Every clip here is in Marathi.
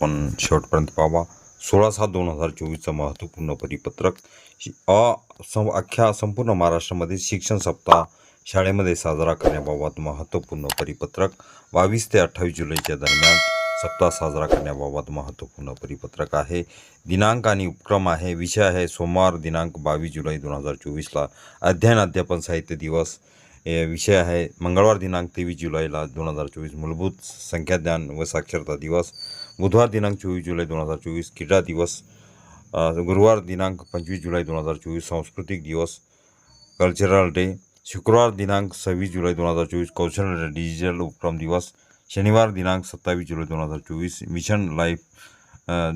पण शेवटपर्यंत पाहावा सोळा सात दोन हजार चोवीसचं महत्त्वपूर्ण परिपत्रक. अ सं अख्ख्या संपूर्ण महाराष्ट्रामध्ये शिक्षण सप्ताह शाळेमध्ये साजरा करण्याबाबत महत्त्वपूर्ण परिपत्रक. बावीस ते अठ्ठावीस जुलैच्या दरम्यान सप्ताह साजरा करण्याबाबत महत्त्वपूर्ण परिपत्रक आहे. दिनांक आणि उपक्रम आहे. विषय आहे सोमवार दिनांक बावीस जुलै दोन हजार चोवीसला. अध्ययन अध्यापन साहित्य दिवस हे विषय आहे. मंगळवार दिनांक तेवीस जुलैला दोन हजार चोवीस मूलभूत संख्याज्ञान व साक्षरता दिवस. बुधवार दिनांक चोवीस जुलै दोन हजार चोवीस क्रीडा दिवस गुरुवार दिनांक पंचवीस जुलै दोन हजार चोवीस सांस्कृतिक दिवस कल्चरल डे शुक्रवार दिनांक सव्वीस जुलै दोन हजार चोवीस कौशल्य डिजिटल उपक्रम दिवस शनिवार दिनांक सत्तावीस जुलै दोन हजार चोवीस मिशन लाईफ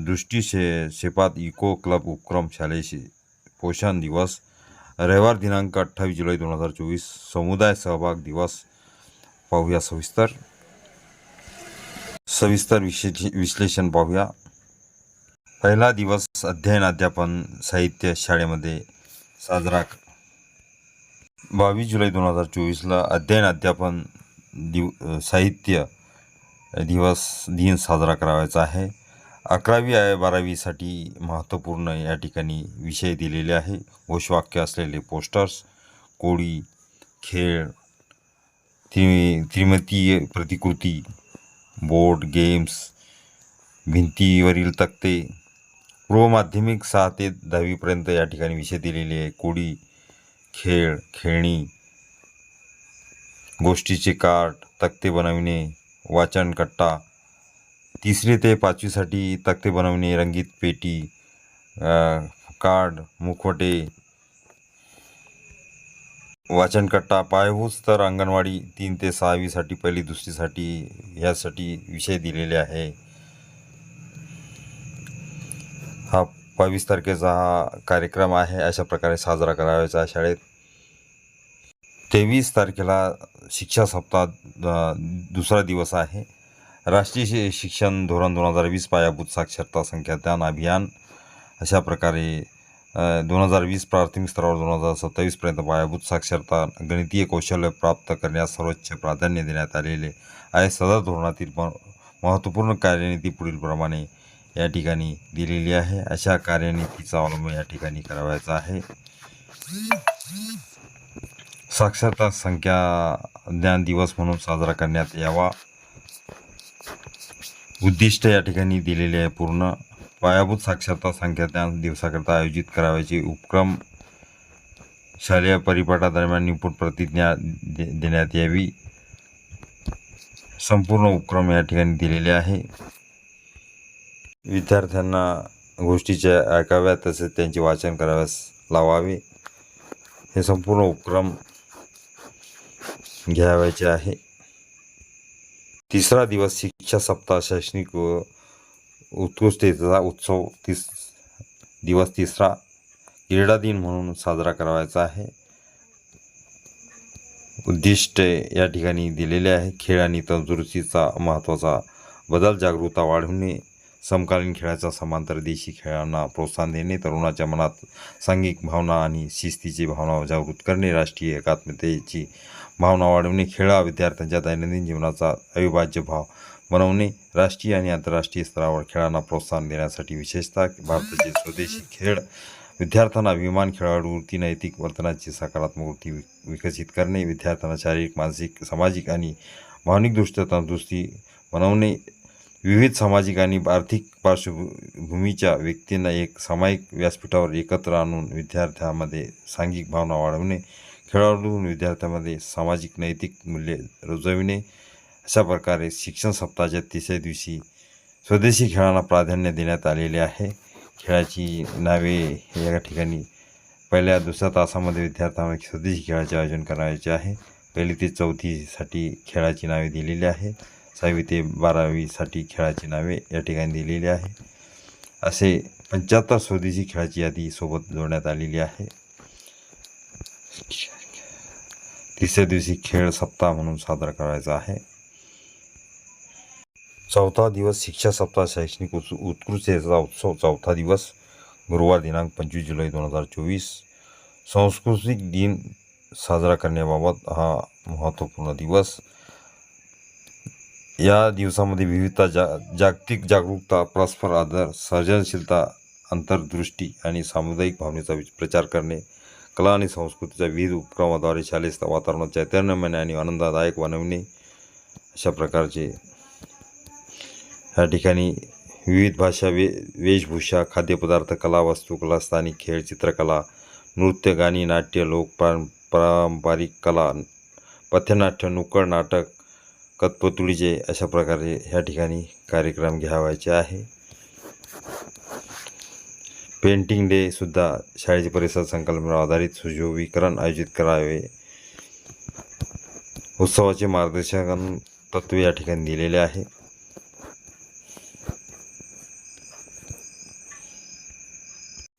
दृष्टी शे शेपात इको क्लब उपक्रम शालेय पोषण दिवस रविवार दिनांक अठ्ठावीस जुलै दोन हजार चोवीस समुदाय सहभाग दिवस पाहूया सविस्तर। सविस्तर विशेष विश्लेषण पाहूया. पहिला दिवस अध्ययन अध्यापन साहित्य शाळेमध्ये साजरा बावीस जुलै दोन हजार चोवीसला अध्ययन अध्यापन दिव साहित्य दिवस दिन साजरा करावायचा आहे. अकरावी आहे बारावीसाठी महत्त्वपूर्ण या ठिकाणी विषय दिलेले आहे. घोषवाक्य असलेले पोस्टर्स कोळी खेळ त्रि त्रिमतीय प्रतिकृती बोर्ड गेम्स भिंतीवरील तक्ते गृहमाध्यमिक सहा ते दहावीपर्यंत या ठिकाणी विषय दिलेले आहे. कोडी खेळ खेळणी गोष्टीचे कार्ट तक्ते बनविणे वाचनकट्टा तिसरे तिसरी ते पाचवीसाठी तक्ते बनवणे रंगीत पेटी कार्ड मुखवटे वाचनकट्टा पायाभूत स्तर अंगणवाडी तीन ते सहावीसाठी पहिली दुसरीसाठी ह्यासाठी विषय दिलेले आहे. हा बावीस तारखेचा हा कार्यक्रम आहे. अशा प्रकारे साजरा करावायचा शाळेत. तेवीस तारखेला शिक्षा सप्ताह दुसरा दिवस आहे. राष्ट्रीय शिक्षण धोरण दोन हजार वीस पायाभूत साक्षरता संख्याज्ञान अभियान अशा प्रकारे दोन हजार वीस प्राथमिक स्तरावर दोन हजार सत्तावीसपर्यंत पायाभूत साक्षरता गणितीय कौशल्य प्राप्त करण्यास सर्वोच्च प्राधान्य देण्यात आलेले आहे. सदर धोरणातील महत्त्वपूर्ण कार्यनीती पुढीलप्रमाणे या ठिकाणी दिलेली आहे. अशा कार्यनीतीचा अवलंब या ठिकाणी करावायचा आहे. साक्षरता संख्या ज्ञान दिवस म्हणून साजरा करण्यात यावा. उद्दिष्ट या ठिकाणी दिलेले आहे पूर्ण. पायाभूत साक्षरता संख्याज्ञान दिवसाकरता आयोजित करावयाचे उपक्रम शालेय परिपाठादरम्यान निपुण प्रतिज्ञा दे देण्यात यावी. संपूर्ण उपक्रम या ठिकाणी दिलेले आहे. विद्यार्थ्यांना गोष्टीच्या ऐकाव्या तसेच त्यांचे वाचन कराव्यास लावावे. हे संपूर्ण उपक्रम घ्यावायचे आहे. तिसरा दिवस शिक्षा सप्ताह शैक्षणिक व उत्कृष्टतेचा उत्सव तीस दिवस तिसरा क्रीडा दिन म्हणून साजरा करावायचा आहे. उद्दिष्ट या ठिकाणी दिलेले आहे. खेळ आणि तंदुरुस्तीचा महत्त्वाचा बदल जागरूकता वाढवणे समकालीन खेळाच्या समांतर देशी खेळांना प्रोत्साहन देणे तरुणाच्या मनात सांघिक भावना आणि शिस्तीची भावना जागृत करणे राष्ट्रीय एकात्मतेची भावना वाढवणे खेळ हा विद्यार्थ्यांच्या दैनंदिन जीवनाचा अविभाज्य भाव बनवणे राष्ट्रीय आणि आंतरराष्ट्रीय स्तरावर खेळांना प्रोत्साहन देण्यासाठी विशेषतः भारताचे स्वदेशी खेळ विद्यार्थ्यांना विमान खेळाडू वृत्ती नैतिक वर्तनाची सकारात्मक वृत्ती विक- विकसित करणे विद्यार्थ्यांना शारीरिक मानसिक सामाजिक आणि भावनिकदृष्ट्या तंदुरुस्ती बनवणे विविध सामाजिक आणि आर्थिक पार्श्वभूमीच्या व्यक्तींना एक सामायिक व्यासपीठावर एकत्र आणून विद्यार्थ्यांमध्ये सांघिक भावना वाढवणे खेळाडूंनी विद्यार्थ्यांमध्ये सामाजिक नैतिक मूल्ये रुजविणे अशा प्रकारे शिक्षण सप्ताहाच्या तिसऱ्या दिवशी स्वदेशी खेळांना प्राधान्य देण्यात आलेले आहे. खेळाची नावे या ठिकाणी पहिल्या दुसऱ्या तासामध्ये विद्यार्थ्यांना स्वदेशी खेळाचे आयोजन करायचे आहे. पहिली ते चौथीसाठी खेळाची नावे दिलेली आहे. सहावी ते बारावीसाठी खेळाची नावे या ठिकाणी दिलेली आहे. असे पंच्याहत्तर स्वदेशी खेळाची यादी सोबत जोडण्यात आलेली आहे. तिसऱ्या दिवशी खेळ सप्ताह म्हणून साजरा करायचा आहे. चौथा दिवस शिक्षा सप्ताह शैक्षणिक उत्स उत्कृष्टतेचा उत्सव चौथा दिवस गुरुवार दिनांक पंचवीस जुलै दोन हजार चोवीस सांस्कृतिक दिन साजरा करण्याबाबत हा महत्त्वपूर्ण दिवस या दिवसामध्ये विविधता जा जागतिक जागरूकता परस्पर आदर सर्जनशीलता अंतर्दृष्टी आणि सामुदायिक भावनेचा प्रचार करणे कला आणि संस्कृतीच्या विविध उपक्रमाद्वारे शालेय वातावरणात चैतन्यमय आणि आनंददायक बनवणे अशा प्रकारचे या ठिकाणी विविध भाषा वे वेशभूषा खाद्यपदार्थ कला वास्तुकला स्थानिक खेळ चित्रकला नृत्य गाणी नाट्य लोक पारं पारंपरिक कला पथ्यनाट्य नुक्कड नाटक कथपुतळीचे अशा प्रकारे ह्या ठिकाणी कार्यक्रम घ्यावायचे आहे. पेंटिंग डे सुद्धा शाळेचे परिसर संकल्पनेवर आधारित सुशोभीकरण आयोजित करावे. उत्सवाचे मार्गदर्शन तत्वे या ठिकाणी दिलेले आहे.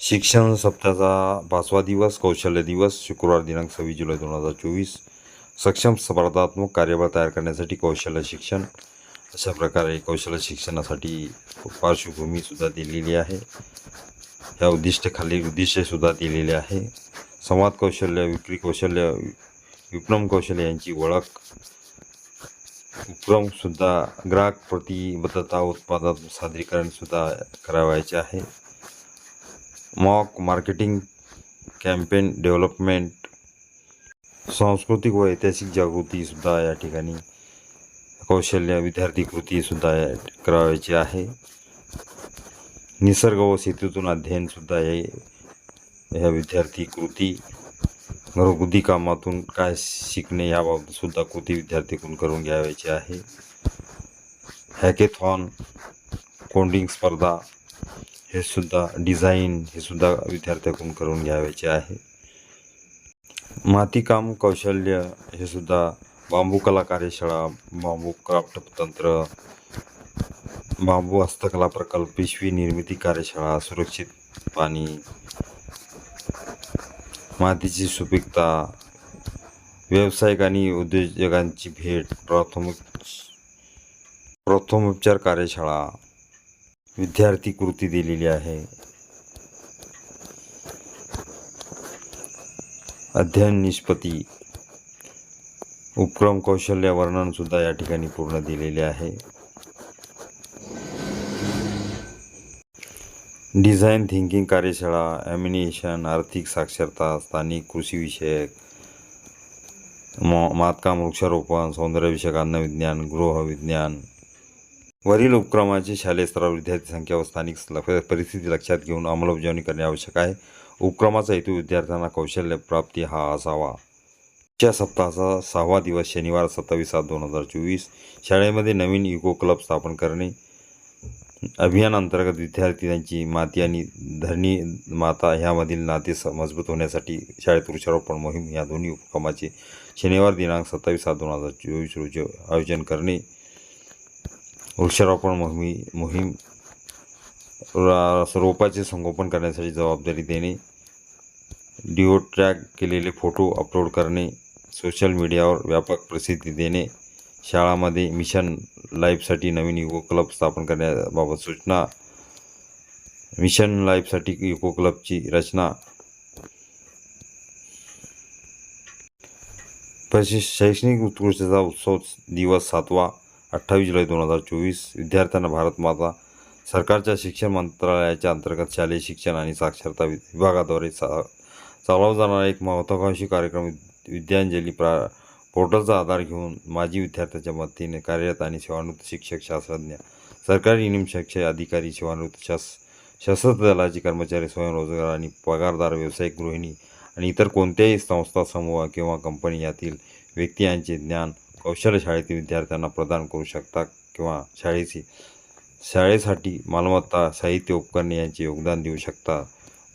शिक्षण सप्ताहाचा पाचवा दिवस कौशल्य दिवस शुक्रवार दिनांक सव्वीस जुलै दोन हजार चोवीस. सक्षम स्पर्धात्मक कार्यबळ तयार करण्यासाठी कौशल्य शिक्षण. अशा प्रकारे कौशल्य शिक्षणासाठी पार्श्वभूमीसुद्धा दिलेली आहे. या उद्दिष्टखाली उद्दिष्टसुद्धा दिलेले आहे. संवाद कौशल्य विक्री कौशल्य विपणन कौशल्य यांची ओळख. उपक्रमसुद्धा ग्राहक प्रतिबद्धता उत्पादन सादरीकरणसुद्धा करावायचे आहे. मॉक मार्केटिंग कॅम्पेन डेव्हलपमेंट सांस्कृतिक व ऐतिहासिक जागृतीसुद्धा या ठिकाणी कौशल्य विद्यार्थी कृतीसुद्धा या करावायची आहे. निसर्ग व शेतीतून अध्ययनसुद्धा हे ह्या विद्यार्थी कृती घरगुती कामातून काय शिकणे याबाबतसुद्धा कृती विद्यार्थीकडून करून घ्यावायची आहे. हॅकेथॉन कोंडिंग स्पर्धा हे सुद्धा डिझाईन हे सुद्धा विद्यार्थ्याकडून करून घ्यावायचे आहे. मातीकाम कौशल्य हे सुद्धा बांबू कला कार्यशाळा बांबू क्राफ्ट तंत्र बांबू हस्तकला प्रकल्प पिशवी निर्मिती कार्यशाळा सुरक्षित पाणी मातीची सुपीकता व्यावसायिक आणि उद्योजकांची भेट प्राथमिक प्रथमोपचार कार्यशाळा विद्यार्थी कृती दिलेली आहे. अध्ययन निष्पत्ती. उपक्रम कौशल्य वर्णनसुद्धा या ठिकाणी पूर्ण दिलेले आहे. डिझाईन थिंकिंग कार्यशाळा ॲमिनेशन आर्थिक साक्षरता स्थानिक कृषीविषयक मो मातकाम वृक्षारोपण सौंदर्यविषयक अन्नविज्ञान गृहविज्ञान वरील उपक्रमाची शालेय स्तरावर विद्यार्थी संख्या व स्थानिक ल- परिस्थिती लक्षात घेऊन अंमलबजावणी करणे आवश्यक आहे. उपक्रमाचा हेतू विद्यार्थ्यांना कौशल्य प्राप्ती हा असावा. च्या सप्ताहाचा सहावा दिवस शनिवार सत्तावीस सात दोन हजार चोवीस. शाळेमध्ये नवीन इको क्लब स्थापन करणे. अभियानांतर्गत विद्यार्थी त्यांची माती आणि धरणी माता ह्यामधील नाते स- मजबूत होण्यासाठी शाळेत वृक्षारोपण मोहीम या दोन्ही उपक्रमाचे शनिवार दिनांक सत्तावीस सात दोन हजार चोवीस रोजी आयोजन करणे. वृक्षारोपण मोहिमी मोहीम रोपाचे संगोपन करण्यासाठी जबाबदारी देणे डिओ ट्रॅक केलेले फोटो अपलोड करणे सोशल मीडियावर व्यापक प्रसिद्धी देणे शाळामध्ये मिशन लाईफसाठी नवीन युको क्लब स्थापन करण्याबाबत सूचना मिशन लाईफसाठी युको क्लबची रचना. प्रशि शैक्षणिक उत्कृष्टता उत्सव दिवस सातवा अठ्ठावीस जुलै दोन हजार चोवीस विद्यार्थ्यांना भारत माता सरकारच्या शिक्षण मंत्रालयाच्या अंतर्गत शालेय शिक्षण आणि साक्षरता विभागाद्वारे चा चालवला जाणारा एक महत्त्वाकांक्षी कार्यक्रम विद्यांजली प्रा पोर्टलचा आधार घेऊन माजी विद्यार्थ्याच्या मदतीने कार्यरत आणि सेवानिवृत्त शिक्षक शास्त्रज्ञ सरकारी निमशिक्षक अधिकारी सेवानिवृत्त शास सशस्त्र दलाचे कर्मचारी स्वयंरोजगार आणि पगारदार व्यावसायिक गृहिणी आणि इतर कोणत्याही संस्था समूह किंवा कंपनी यातील व्यक्ती यांचे ज्ञान कौशल्य शाळेतील विद्यार्थ्यांना प्रदान करू शकता किंवा शाळेची शाळेसाठी मालमत्ता साहित्य उपकरणे यांचे योगदान देऊ शकता.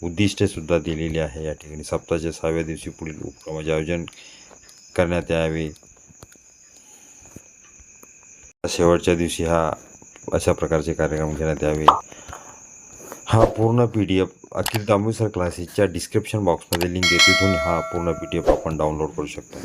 उद्दिष्टे सुद्धा दिलेली आहे. या ठिकाणी सप्ताहाच्या सहाव्या दिवशी पुढील उपक्रमाचे आयोजन करण्यात यावे. शेवटच्या दिवशी हा अशा प्रकारचे कार्यक्रम घेण्यात यावे. हा पूर्ण पी डी एफ अखिल दामोसर क्लासेसच्या डिस्क्रिप्शन बॉक्समध्ये लिंक आहे. तिथून हा पूर्ण पी डी एफ आपण डाउनलोड करू शकतो.